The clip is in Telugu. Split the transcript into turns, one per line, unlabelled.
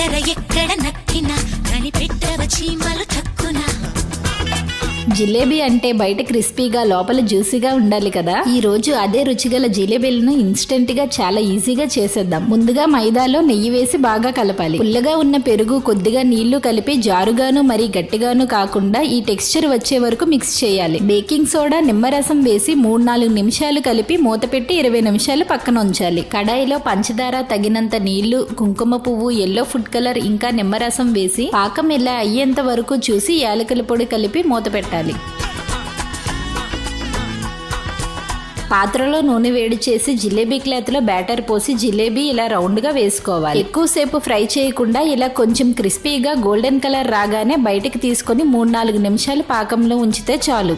ఎక్కడ ఎక్కడ నక్కినా కనిపెట్టవ చీమలు
జిలేబీ అంటే బయట క్రిస్పీగా లోపల జ్యూసీగా ఉండాలి కదా? ఈ రోజు అదే రుచిగల జిలేబీలను ఇన్స్టెంట్గా చాలా ఈజీగా చేసేద్దాం. ముందుగా మైదాలో నెయ్యి వేసి బాగా కలపాలి. పుల్లగా ఉన్న పెరుగు కొద్దిగా నీళ్ళు కలిపి జారుగాను మరి గట్టిగాను కాకుండా ఈ టెక్స్చర్ వచ్చే వరకు మిక్స్ చేయాలి. బేకింగ్ సోడా నిమ్మరసం వేసి మూడు నాలుగు నిమిషాలు కలిపి మూత పెట్టి ఇరవై నిమిషాలు పక్కన ఉంచాలి. కడాయిలో పంచదార తగినంత నీళ్ళు కుంకుమ పువ్వు ఎల్లో ఫుడ్ కలర్ ఇంకా నిమ్మరసం వేసి పాకం ఇలా అయ్యేంత వరకు చూసి యాలకుల పొడి కలిపి మూత పెట్టాలి. పాత్రలో నూనె వేడి చేసి జిలేబీ క్లాత్లో బ్యాటర్ పోసి జిలేబీ ఇలా రౌండ్గా వేసుకోవాలి. ఎక్కువసేపు ఫ్రై చేయకుండా ఇలా కొంచెం క్రిస్పీగా గోల్డెన్ కలర్ రాగానే బయటకు తీసుకొని మూడు నాలుగు నిమిషాలు పాకంలో ఉంచితే చాలు.